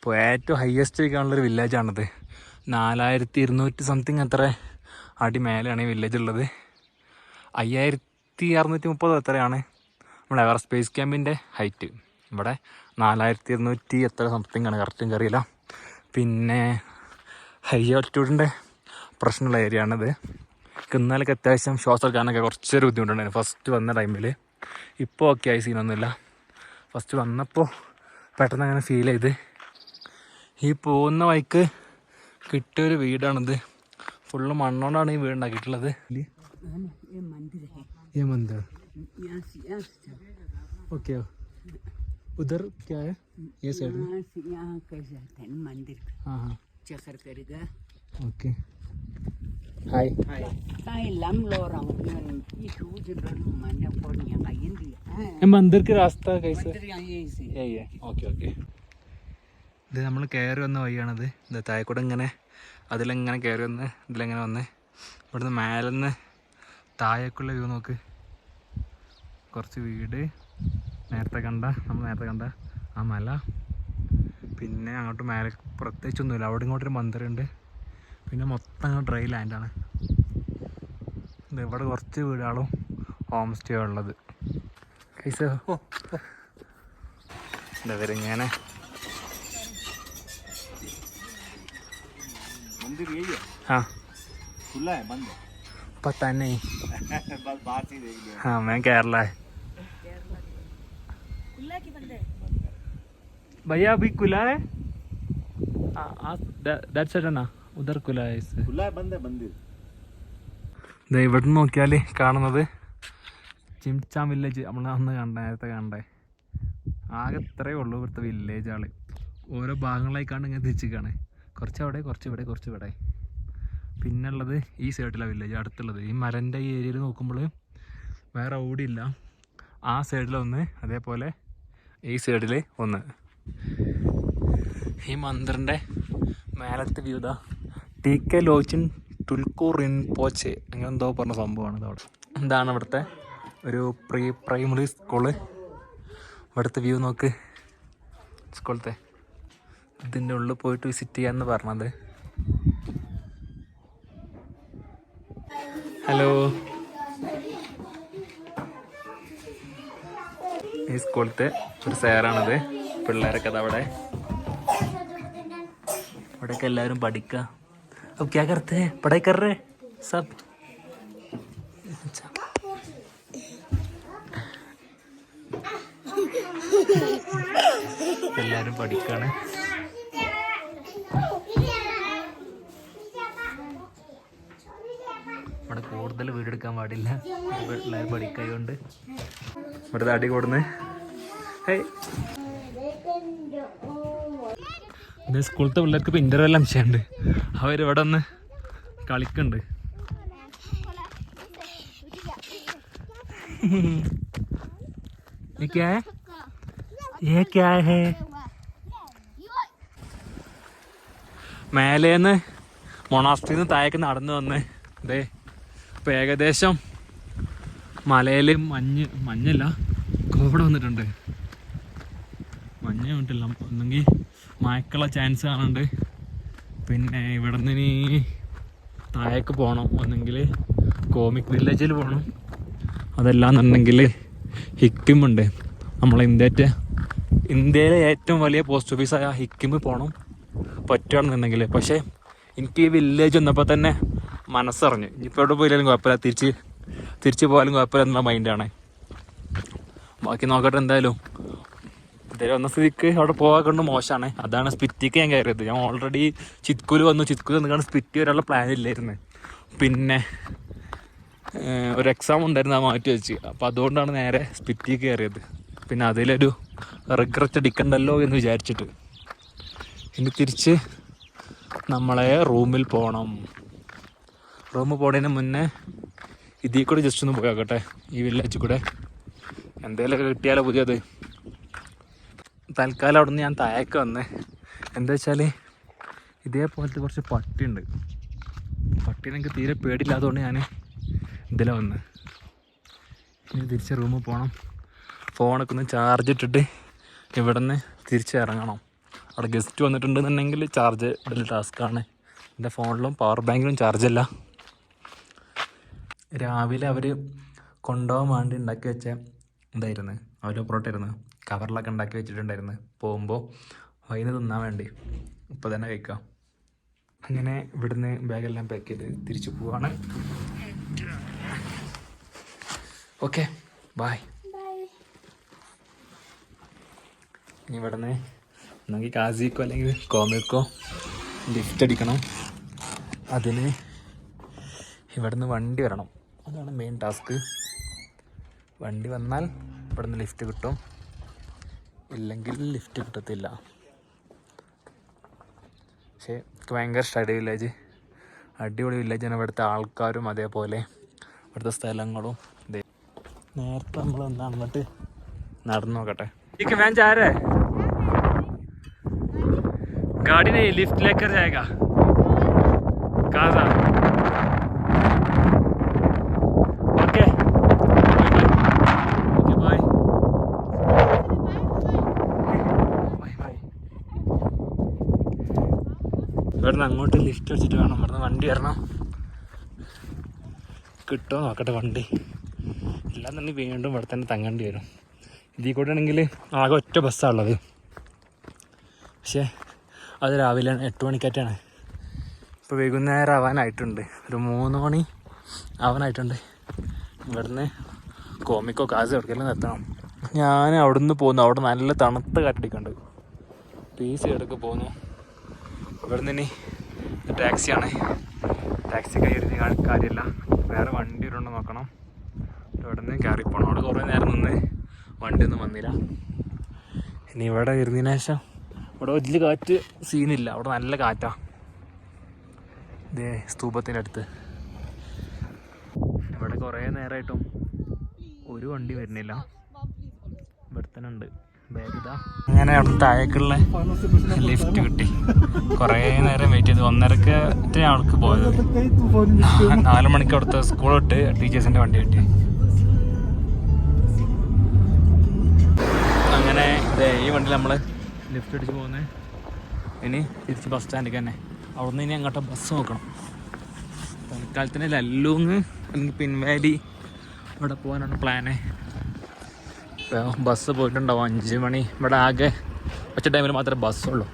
ഇപ്പോൾ ഏറ്റവും ഹയസ്റ്റ് ആയിട്ടുള്ളൊരു വില്ലേജാണത് നാലായിരത്തി ഇരുന്നൂറ്റി സംതിങ് അത്ര അടി മേലെയാണ് ഈ വില്ലേജ് ഉള്ളത്. അയ്യായിരത്തി അറുന്നൂറ്റി മുപ്പത് എത്രയാണ് നമ്മുടെ എവർ സ്പേസ് ക്യാമ്പിന്റെ ഹൈറ്റ് ഇവിടെ നാലായിരത്തി ഇരുന്നൂറ്റി എത്ര സംതിങ് ആണ് കറക്റ്റ് എനിക്കറിയില്ല പിന്നെ ഹൈ ആൾട്ടിറ്റ്യൂഡിന്റെ പ്രശ്നമുള്ള ഏരിയ ആണിത്. കിന്നാലൊക്കെ അത്യാവശ്യം ശ്വാസം എടുക്കാനൊക്കെ കുറച്ചൊരു ബുദ്ധിമുട്ടുണ്ടായിരുന്നു. ഫസ്റ്റ് വന്ന ടൈമിൽ ഇപ്പോൾ ഓക്കെ ആയി സീനൊന്നുമില്ല ഫസ്റ്റ് വന്നപ്പോൾ പെട്ടെന്ന് അങ്ങനെ ഫീൽ ചെയ്ത്. ഈ പോകുന്ന വഴിക്ക് കിട്ടിയൊരു വീടാണിത് ഫുള്ള് മണ്ണോണ്ടാണ് ഈ വീട് ഉണ്ടാക്കിയിട്ടുള്ളത് ये मंदिर है ये मंदिर यहाँ से यहाँ से ओके उधर क्या है ये साइड में यहाँ से यहाँ कैसे जाते हैं मंदिर हाँ हाँ चक्कर करेगा ओके हाय काई लम लो रहा हूँ ये सूझ रहा हूँ मैंने फोन यहाँ का ये दिया ये मंदिर का रास्ता कैसे मंदिर यहाँ यही से ഏയ് ഓക്കെ ഓക്കെ ഇത് നമ്മൾ കയറി വന്ന വഴിയാണത്. ഇത് താഴെക്കൂടെ ഇങ്ങനെ അതിലിങ്ങനെ കയറി വന്ന് ഇതിലിങ്ങനെ വന്ന് ഇവിടുന്ന് മേലെന്ന് താഴേക്കുള്ള വ്യൂ നോക്ക്. കുറച്ച് വീട് നേരത്തെ കണ്ട നമ്മൾ നേരത്തെ കണ്ട ആ മല. പിന്നെ അങ്ങോട്ട് മേലെ പ്രത്യേകിച്ചൊന്നുമില്ല അവിടെ ഇങ്ങോട്ടൊരു മന്ദിരമുണ്ട്. പിന്നെ മൊത്തം അങ്ങ് ഡ്രൈ ലാൻഡാണ് ഇവിടെ കുറച്ച് വീടുകളും ഹോം സ്റ്റേ ഉള്ളത്. കൈസോ ഇവരിങ്ങനെ मंदिर यही है हाँ खुला है बंद है पता नहीं बस बाहर से ही देख लिया हाँ मैं केरला है भैया अभी खुला है दैट साइड है ना उधर खुला है इससे खुला है बंद है मंदिर ദേ ഇവിടെ നിന്ന് നോക്കിയാൽ കാണുന്നത് ചിംചാം വില്ലേജ് നമ്മൾ അന്ന് കണ്ട നേരത്തെ കണ്ടേ ആകെ ഇത്രയേ ഉള്ളൂ ഇവിടുത്തെ വില്ലേജ് ആള് ഓരോ ഭാഗങ്ങളായി കണ്ട് ഇങ്ങനെ തിരിച്ചിക്കാണ് കുറച്ച് അവിടെ കുറച്ച് ഇവിടെ കുറച്ച് ഇവിടെ പിന്നുള്ളത് ഈ സൈഡിലെ വില്ലേജ് അടുത്തുള്ളത്. ഈ മരന്റെ ഈ ഏരിയയിൽ നോക്കുമ്പോൾ വേറെ ഓടിയില്ല. ആ സൈഡിലൊന്ന് അതേപോലെ ഈ സൈഡിൽ ഒന്ന്. ഈ മന്ദിറിന്റെ മേലത്തെ വ്യൂ ടി കെ ലോച്ചിൻ ടുൽക്കു ഇൻ പോച്ച്. അങ്ങനെ എന്തോ പറഞ്ഞ സംഭവമാണ് ഇതവിടെ എന്താണ് അവിടുത്തെ ഒരു പ്രീ പ്രൈമറി സ്കൂൾ ഇവിടുത്തെ വ്യൂ നോക്ക്. സ്കൂളത്തെ. ഇതിൻ്റെ ഉള്ളിൽ പോയിട്ട് വിസിറ്റ് ചെയ്യാമെന്ന് പറഞ്ഞത് ഹലോ ഈ സ്കൂളത്തെ ഒരു സാറാണിത് പിള്ളേരൊക്കെ അത് അവിടെ ഇവിടെയൊക്കെ എല്ലാവരും പഠിക്കുക अब क्या करते हैं पढ़ाई कर रहे हैं सब अच्छा എല്ലാവരും പഠിക്കാണ് കൂടുതൽ വീടെടുക്കാൻ പാടില്ല എല്ലാവരും പഠിക്കായതുകൊണ്ട് ഇവിടുത്തെ അടി കൂടുന്നേ ഹേയ് ഇത് സ്കൂളത്തെ പിള്ളേർക്ക് ഇപ്പം ഇൻ്റർവെൽ അംശമുണ്ട് അവരിവിടെ ഒന്ന് കളിക്കുന്നുണ്ട് ये क्या है ये क्या है മേലേന്ന് മൊണാസ്ട്രിയിൽ നിന്ന് താഴേക്ക് നടന്നു വന്ന് ദേ ഇപ്പം ഏകദേശം മലയിൽ മഞ്ഞ് മഞ്ഞല്ല കോട വന്നിട്ടുണ്ട്. മഞ്ഞ വന്നിട്ടില്ല ഒന്നെങ്കിൽ മയക്കുള്ള ചാൻസ് കാണുന്നുണ്ട്. പിന്നെ ഇവിടെ നിന്ന് ഇനി താഴേക്ക് പോകണം ഒന്നെങ്കിൽ കോമിക് വില്ലേജിൽ പോകണം അതല്ലാന്നുണ്ടെങ്കിൽ ഹിക്കിമുണ്ട് നമ്മളെ ഇന്ത്യത്തെ ഇന്ത്യയിലെ ഏറ്റവും വലിയ പോസ്റ്റ് ഓഫീസായ ഹിക്കിമ് പോകണം പറ്റുകയാണെന്നുണ്ടെങ്കിൽ പക്ഷേ എനിക്ക് ഈ വില്ലേജ് വന്നപ്പോൾ തന്നെ മനസ്സറിഞ്ഞു. ഇപ്പോൾ എവിടെ പോയില്ലെങ്കിലും കുഴപ്പമില്ല. തിരിച്ച് തിരിച്ച് പോയാലും കുഴപ്പമില്ല എന്നുള്ള മൈൻഡാണ് ബാക്കി നോക്കട്ടെ എന്തായാലും. ഇതേ വന്ന സ്ഥിതിക്ക് അവിടെ പോകാൻ കൊണ്ട് മോശമാണ്. അതാണ് സ്പിറ്റിക്ക് ഞാൻ കയറിയത്. ഞാൻ ഓൾറെഡി ചിത്കൂൽ വന്നു. ചിത്കൂൽ നിൽക്കാൻ സ്പിറ്റി വരാനുള്ള പ്ലാൻ ഇല്ലായിരുന്നു. പിന്നെ ഒരു എക്സാം ഉണ്ടായിരുന്നു അത് മാറ്റി വെച്ച്. അപ്പോൾ അതുകൊണ്ടാണ് നേരെ സ്പിറ്റി കയറിയത്. പിന്നെ അതിലൊരു റിഗ്രറ്റ് അടിക്കണ്ടല്ലോ എന്ന് വിചാരിച്ചിട്ട്. ഇനി തിരിച്ച് നമ്മളെ റൂമിൽ പോകണം റൂമിൽ പോണതിന് മുന്നേ ഇതിൽ കൂടെ ജസ്റ്റ് ഒന്ന് പോയാക്കട്ടെ ഈ വില്ലേജിൽ കൂടെ. എന്തെങ്കിലുമൊക്കെ കിട്ടിയാലോ പുതിയത്. തൽക്കാലം അവിടെ നിന്ന് ഞാൻ താഴേക്ക് വന്നേ. എന്താ വെച്ചാൽ ഇതേപോലത്തെ കുറച്ച് പട്ടിയുണ്ട്. പട്ടീനെ എനിക്ക് തീരെ പേടിയില്ലാത്തതുകൊണ്ട് ഞാൻ ഇതിലെ വന്ന്. ഇനി തിരിച്ച് റൂമിൽ പോകണം ഫോണൊക്കെ ഒന്ന് ചാർജ് ഇട്ടിട്ട് ഇവിടെ നിന്ന് തിരിച്ച് ഇറങ്ങണം. അവിടെ ഗസ്റ്റ് വന്നിട്ടുണ്ടെന്നുണ്ടെങ്കിൽ ചാർജ് വലിയ ടാസ്ക്കാണ് എന്റെ ഫോണിലും പവർ ബാങ്കിലും ചാർജല്ല രാവിലെ അവർ കൊണ്ടുപോകാൻ വേണ്ടി ഉണ്ടാക്കി വെച്ച ഇതായിരുന്നു അവർ പൊറോട്ട ആയിരുന്നു. കവറിലൊക്കെ ഉണ്ടാക്കി വെച്ചിട്ടുണ്ടായിരുന്നു. പോകുമ്പോൾ വൈകുന്നേരം തിന്നാൻ വേണ്ടി. ഇപ്പോൾ തന്നെ കഴിക്കാം. അങ്ങനെ ഇവിടുന്ന് ബാഗെല്ലാം പാക്ക് ചെയ്ത് തിരിച്ചു പോവാണ്. ഓക്കെ ബായ് ഇനി ഇവിടുന്ന് ഒന്നെങ്കിൽ കാസിക്കോ അല്ലെങ്കിൽ കോമിക്കോ ലിഫ്റ്റ് അടിക്കണം. അതിന് ഇവിടുന്ന് വണ്ടി വരണം. അതാണ് മെയിൻ ടാസ്ക് വണ്ടി വന്നാൽ ഇവിടുന്ന് ലിഫ്റ്റ് കിട്ടും ഇല്ലെങ്കിൽ ലിഫ്റ്റ് കിട്ടത്തില്ല പക്ഷേ എനിക്ക് ഭയങ്കര ഇഷ്ടമായി വില്ലേജ് അടിപൊളി വില്ലേജാണ് ഇവിടുത്തെ ആൾക്കാരും അതേപോലെ ഇവിടുത്തെ സ്ഥലങ്ങളും ഇതേ നേരത്തെ നമ്മൾ ഒന്ന് അങ്ങോട്ട് നടന്നു നോക്കട്ടെ ठीक है मैं जा रहा है गाड़ी नहीं लिफ्ट लेकर जाएगा कहाँ വണ്ടി വരണം കിട്ടുമോ നോക്കട്ടെ വണ്ടി. ഇല്ലാന്നുണ്ടെങ്കിൽ വീണ്ടും ഇവിടെ തന്നെ തങ്ങേണ്ടി വരും. ഇതിൽ കൂടെ ആണെങ്കിൽ ആകെ ഒറ്റ ബസ്സാണ് ഉള്ളത്. പക്ഷേ അത് രാവിലെ എട്ട് മണിക്കാറ്റാണ്. ഇപ്പോൾ വൈകുന്നേരം ആവാനായിട്ടുണ്ട്. ഒരു മൂന്ന് മണി ആവാനായിട്ടുണ്ട്. ഇവിടുന്ന് കോമിക്കോ കാസ് എവിടേക്കെല്ലാം നിർത്തണം. ഞാൻ അവിടുന്ന് പോകുന്നു. അവിടെ നല്ല തണുത്ത കാറ്റടിക്കുന്നുണ്ട്. സി സൈഡൊക്കെ പോകുന്നു. ഇവിടുന്ന് ഇനി ടാക്സിയാണ് ടാക്സി കയറി കാര്യമില്ല. വേറെ വണ്ടി ഉണ്ടോ നോക്കണം. ഇവിടെ നിന്ന് അവിടെ കുറേ നേരം നിന്ന്. വണ്ടി ഒന്നും വന്നില്ല. ഇനി ഇവിടെ ഇരുന്നതിന് ശേഷം ഇവിടെ വലിയ കാറ്റ് സീനില്ല അവിടെ നല്ല കാറ്റാ. ഇതേ സ്തൂപത്തിന്റെ അടുത്ത്. ഇവിടെ കുറേ നേരമായിട്ടും ഒരു വണ്ടി വരുന്നില്ല. ഇവിടെ തന്നെ ഉണ്ട്. അങ്ങനെ അവിടെ താഴേക്കുള്ള ലിഫ്റ്റ് കിട്ടി. കുറേ നേരം വെയിറ്റ് ചെയ്തു. ഒന്നരക്ക് ആൾക്ക് പോയത്. നാല് മണിക്ക് അവിടുത്തെ സ്കൂൾ വിട്ട് ടീച്ചേഴ്സിന്റെ വണ്ടി കിട്ടി. അങ്ങനെ ഈ വണ്ടിയിൽ നമ്മൾ ലിഫ്റ്റ് അടിച്ച് പോകുന്നത് ഇനി തിരിച്ച് ബസ് സ്റ്റാൻഡിൽ തന്നെ. അവിടെ നിന്ന് ഇനി അങ്ങോട്ട് ബസ് നോക്കണം. തൽക്കാലത്തിന് ലല്ലൂന്ന് അല്ലെങ്കിൽ പിൻവാലി അവിടെ പോകാനാണ് പ്ലാന് ബസ് പോയിട്ടുണ്ടാവും അഞ്ച് മണി. ഇവിടെ ആകെ ഉച്ച ടൈമിൽ മാത്രമേ ബസ്സുള്ളൂ.